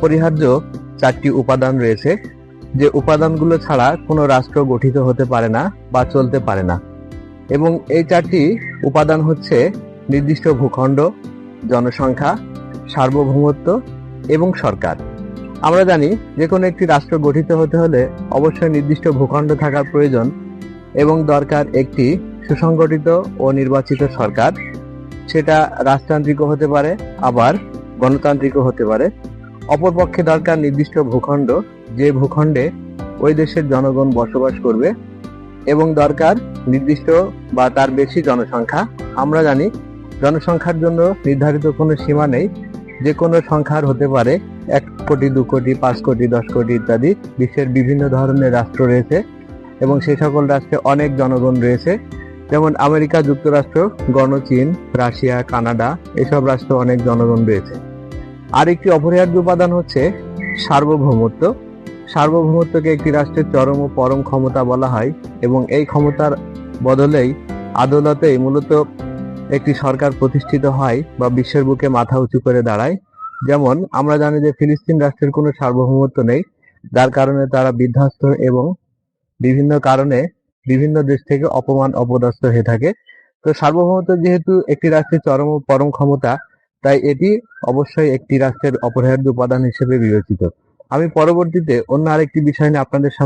পরিহার্য চারটি উপাদান রয়েছে, যে উপাদানগুলো ছাড়া কোনো রাষ্ট্র গঠিত হতে পারে না বা চলতে পারে না। এবং এই চারটি উপাদান হচ্ছে নির্দিষ্ট ভূখণ্ড, জনসংখ্যা, সার্বভৌমত্ব এবং সরকার। আমরা জানি যে কোনো একটি রাষ্ট্র গঠিত হতে হলে অবশ্যই নির্দিষ্ট ভূখণ্ড থাকার প্রয়োজন এবং দরকার একটি সুসংগঠিত ও নির্বাচিত সরকার। সেটা রাজতান্ত্রিকও হতে পারে, আবার গণতান্ত্রিকও হতে পারে। অপরপক্ষে দরকার নির্দিষ্ট ভূখণ্ড, যে ভূখণ্ডে ওই দেশের জনগণ বসবাস করবে, এবং দরকার নির্দিষ্ট বা তার বেশি জনসংখ্যা। আমরা জানি, জনসংখ্যার জন্য নির্ধারিত কোনো সীমা নেই। যে কোনো সংখ্যার হতে পারে এক কোটি, দু কোটি, পাঁচ কোটি, দশ কোটি ইত্যাদি, বিশ্বের বিভিন্ন ধরনের রাষ্ট্র রয়েছে, এবং সেই সকল রাষ্ট্রে অনেক জনগণ রয়েছে। যেমন আমেরিকা, যুক্তরাষ্ট্র গণচীন রাশিয়া, কানাডা, এসব রাষ্ট্র অনেক জনগণ রয়েছে। আর একটি অপরিহার্য উপাদান হচ্ছে সার্বভৌমত্ব। সার্বভৌমত্বকে একটি রাষ্ট্রের চরম ও পরম ক্ষমতা বলা হয় এবং এই ক্ষমতার বদলেই আদালতেই মূলত একটি সরকার প্রতিষ্ঠিত হয় বা বিশ্বের বুকে মাথা উঁচু করে দাঁড়ায়। যেমন, আমরা জানি যে ফিলিস্তিন রাষ্ট্রের কোনো সার্বভৌমত্ব নেই, যার কারণে তারা বিধ্বস্ত এবং বিভিন্ন কারণে বিভিন্ন দেশ থেকে অপমান, অপদস্থ হয়ে থাকে। তো সার্বভৌমত্ব যেহেতু একটি রাষ্ট্রের চরম ও পরম ক্ষমতা তাই এটি অবশ্যই একটি রাষ্ট্রের অপরিহার্য উপাদান হিসেবে বিবেচিত। আমি পরবর্তীতে অন্য আরেকটি বিষয় নিয়ে আপনাদের সামনে